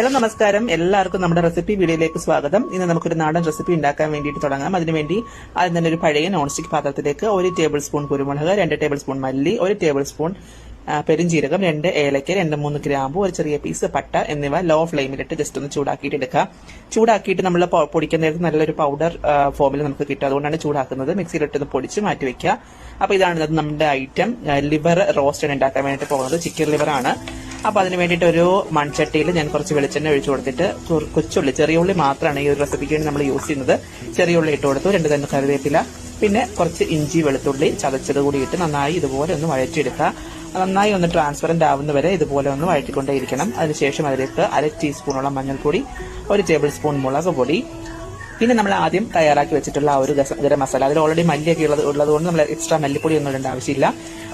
Hello നമസ്കാരം. എല്ലാവർക്കും നമ്മുടെ റെസിപ്പി വീഡിയോയിലേക്ക് സ്വാഗതം. ഇന്ന് നമുക്കൊരു നാടൻ റെസിപ്പി ഉണ്ടാക്കാൻ വേണ്ടിയിട്ട് തുടങ്ങാം. അതിനുവേണ്ടി ആദ്യം തന്നെ ഒരു പഴയ നോൺ സ്റ്റിക് പാത്രത്തിലേക്ക് ഒരു ടേബിൾ സ്പൂൺ കുരുമുളക് രണ്ട് ടേബിൾ സ്പൂൺ മല്ലി ഒരു ടേബിൾ സ്പൂൺ പെരുംജീരകം രണ്ട് ഏലക്ക രണ്ട് മൂന്ന് ഗ്രാമ്പു ഒരു ചെറിയ പീസ് പട്ട എന്നിവ ലോ ഫ്ലെയിമിലിട്ട് ജസ്റ്റ് ഒന്ന് ചൂടാക്കിയിട്ട് എടുക്കുക ചൂടാക്കിയിട്ട് നമ്മൾ പൊടിക്കുന്ന നേരത്ത് നല്ലൊരു പൗഡർ ഫോമിൽ നമുക്ക് കിട്ടും. അതുകൊണ്ടാണ് ചൂടാക്കുന്നത്. മിക്സിയിലിട്ട് ഒന്ന് പൊടിച്ച് മാറ്റി വെക്കുക. അപ്പൊ ഇതാണ് നമ്മുടെ ഐറ്റം ലിവർ റോസ്റ്റ് ഉണ്ടാക്കാൻ വേണ്ടിയിട്ട് പോകുന്നത്. ചിക്കൻ ലിവർ ആണ്. അപ്പൊ അതിന് വേണ്ടിയിട്ട് ഒരു മൺചട്ടിയിൽ ഞാൻ കുറച്ച് വെളിച്ചെണ്ണ ഒഴിച്ചു കൊടുത്തിട്ട് കൊച്ചുള്ളി ചെറിയ ഉള്ളി മാത്രമാണ് ഈ ഒരു റെസിപ്പിക്ക് വേണ്ടി നമ്മൾ യൂസ് ചെയ്യുന്നത്. ചെറിയ ഉള്ളി ഇട്ട് കൊടുത്തു രണ്ട് തന്നെ കറിവേപ്പില പിന്നെ കുറച്ച് ഇഞ്ചി വെളുത്തുള്ളി ചതച്ചത് കൂടി ഇട്ട് നന്നായി ഇതുപോലെ ഒന്ന് വഴറ്റിയെടുക്കുക. നന്നായി ഒന്ന് ട്രാൻസ്പെറന്റ് ആവുന്ന വരെ ഇതുപോലെ ഒന്ന് വഴറ്റിക്കൊണ്ടേയിരിക്കണം. അതിനുശേഷം അതിലേക്ക് അര ടീസ്പൂണോളം മഞ്ഞൾപ്പൊടി ഒരു ടേബിൾ സ്പൂൺ മുളക് പൊടി പിന്നെ നമ്മൾ ആദ്യം തയ്യാറാക്കി വെച്ചിട്ടുള്ള ആ ഒരു ഗരം മസാല. അതിൽ ഓൾറെഡി മല്ലിയൊക്കെ ഉള്ളത് ഉള്ളത് കൊണ്ട് നമ്മൾ എക്സ്ട്രാ മല്ലിപ്പൊടി ഒന്നും ഇടേണ്ട ആവശ്യമില്ല.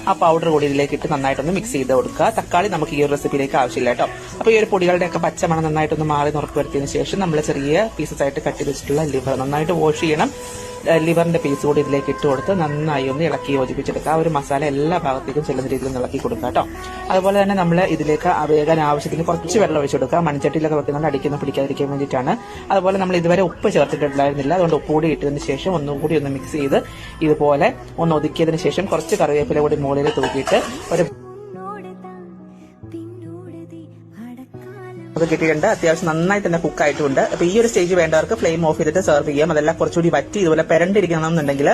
ആ പൗഡർ കൂടി ഇതിലേക്ക് ഇട്ട് നന്നായിട്ടൊന്ന് മിക്സ് ചെയ്ത് കൊടുക്കുക. തക്കാളി നമുക്ക് ഈ ഒരു റെസിപ്പിയിലേക്ക് ആവശ്യമില്ല കേട്ടോ. അപ്പോൾ ഈ ഒരു പൊടികളുടെയൊക്കെ പച്ചമണം നന്നായിട്ടൊന്ന് മാറി നുറക്ക് വരുത്തിയതിനു ശേഷം നമ്മൾ ചെറിയ പീസസ് ആയിട്ട് കട്ട് വെച്ചിട്ടുള്ള ലിവർ നന്നായിട്ട് വാഷ് ചെയ്യണം. ലിവറിന്റെ പീസ് കൂടി ഇതിലേക്ക് ഇട്ട് കൊടുത്ത് നന്നായി ഒന്ന് ഇളക്കി യോജിപ്പിച്ചെടുക്കുക. ആ ഒരു മസാല എല്ലാ ഭാഗത്തേക്കും ചെല്ലുന്ന രീതിയിൽ ഇളക്കി കൊടുക്കുക കേട്ടോ. അതുപോലെ തന്നെ നമ്മൾ ഇതിലേക്ക് വേഗം ആവശ്യത്തിന് കുറച്ച് വെള്ളം ഒഴിച്ചു കൊടുക്കുക. മൺചട്ടിയിലൊക്കെ വെക്കുന്നുണ്ട് അടിക്കുന്ന പിടിക്കാതിരിക്കാൻ വേണ്ടിയിട്ടാണ്. അതുപോലെ നമ്മൾ ഇതുവരെ ഉപ്പ് ചേർത്തിട്ടുണ്ടായിരുന്നില്ല അതുകൊണ്ട് ഉപ്പുകൂടി ഇട്ടതിന് ശേഷം ഒന്നും കൂടി ഒന്ന് മിക്സ് ചെയ്ത് ഇതുപോലെ ഒന്ന് ഒതുക്കിയതിന് ശേഷം കുറച്ച് കറിവേപ്പില കൂടി മുകളിൽ തൂക്കിയിട്ട് ഒരു അത് കിട്ടിയിട്ടുണ്ട്. അത്യാവശ്യം നന്നായി തന്നെ കുക്ക് ആയിട്ടുണ്ട്. അപ്പൊ ഈ ഒരു സ്റ്റേജ് വേണ്ടവർക്ക് ഫ്ലെയിം ഓഫ് ചെയ്തിട്ട് സെർവ് ചെയ്യാം. അതെല്ലാം കുറച്ചുകൂടി വറ്റി ഇതുപോലെ പെരണ്ടിരിക്കണം എന്നുണ്ടെങ്കിൽ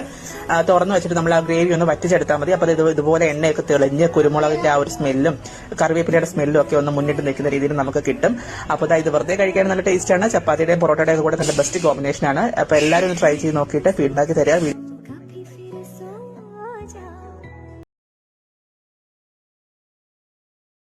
തുറന്നു വെച്ചിട്ട് നമ്മൾ ആ ഗ്രേവി ഒന്ന് വറ്റിച്ചെടുത്താൽ മതി. അപ്പൊ ഇത് ഇതുപോലെ എണ്ണയൊക്കെ തെളിഞ്ഞ് കുരുമുളകിന്റെ ആ ഒരു സ്മെല്ലും കറിവേപ്പിലയുടെ സ്മെല്ലും ഒക്കെ ഒന്ന് മുന്നിട്ട് നിൽക്കുന്ന രീതിയിൽ നമുക്ക് കിട്ടും. അപ്പൊ ഇതാ ഇത് വെറുതെ കഴിക്കാൻ നല്ല ടേസ്റ്റ് ആണ്. ചപ്പാത്തിയുടെയും പൊറോട്ടയുടെയും കൂടെ നല്ല ബെസ്റ്റ് കോമ്പിനേഷൻ ആണ്. അപ്പൊ എല്ലാവരും ട്രൈ ചെയ്ത് നോക്കിയിട്ട് ഫീഡ്ബാക്ക് തരിക.